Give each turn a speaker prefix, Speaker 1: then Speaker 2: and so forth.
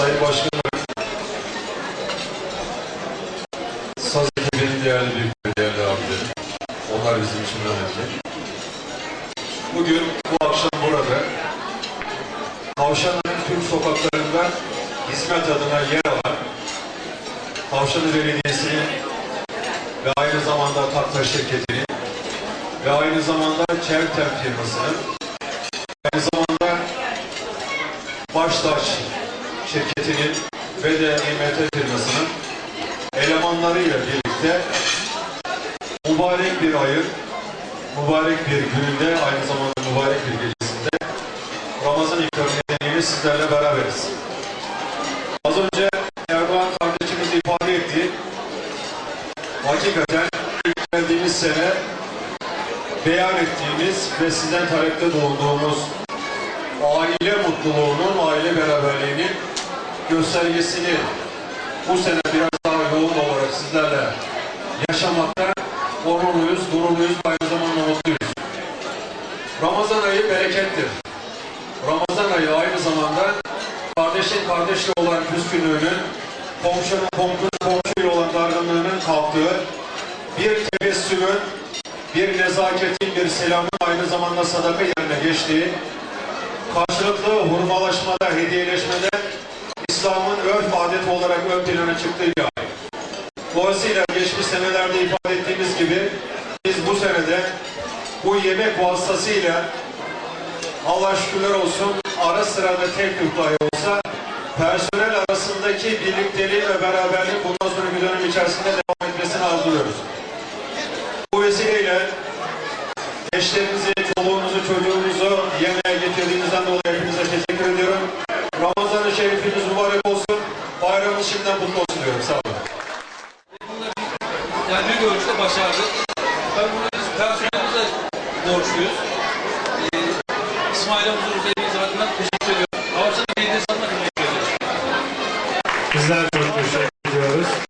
Speaker 1: Sayın Başkanım, saz ekibinin değerli büyükleri, değerli abilerim. Onlar bizim için önemli. Bugün bu akşam burada Tavşanlı'nın tüm sokaklarında hizmet adına yer alan Tavşanlı Belediyesi'nin ve aynı zamanda Takta Şirketi'nin ve aynı zamanda Çevtem firmasının aynı zamanda Baştaş şirketinin ve de İMT firmasının elemanlarıyla birlikte mübarek bir ayın, mübarek bir gününde, aynı zamanda mübarek bir gecesinde Ramazan nedeniyle sizlerle beraberiz. Az önce Erdoğan kardeşimiz ifade etti. Hakikaten ilk geldiğimiz sene beyan ettiğimiz ve sizden talepte bulunduğumuz aile mutluluğunun, aile beraberliğinin göstergesini bu sene biraz daha yoğun olarak sizlerle yaşamakta onurluyuz, gururluyuz, aynı zamanda mutluyuz. Ramazan ayı berekettir. Ramazan ayı aynı zamanda kardeşin kardeşle olan küskünlüğünün, komşunun komşu, komşuyla olan dargınlığının kalktığı, bir tebessümün, bir nezaketin, bir selamın aynı zamanda sadaka yerine geçtiği, karşılıklı hurmalaşmada, hediyeleşmede İslam'ın örf adeti olarak ön plana çıktığı bir ay. Dolayısıyla geçmiş senelerde ifade ettiğimiz gibi biz bu senede bu yemek vasıtasıyla Allah şükürler olsun ara sıra ve tek tük olsa personel arasındaki birlikteliği ve beraberliğin bundan sonraki dönem içerisinde devam etmesini arzuluyoruz. Bu vesileyle eşlerinizi, çoluğunuzu, çocuğunuzu Ramazan-ı Şerifiniz mübarek olsun. Bayramınız şimdiden kutlu olsun diyorum. Sağ olun.
Speaker 2: Yani büyük ölçüde başardık. Ben bunu biz personelimize borçluyuz. Ee, İsmail Huzur Bey'imiz adına teşekkür ediyorum. Havasını Belediyesi adına teşekkür ediyorum.
Speaker 3: Bizler çok teşekkür ediyoruz.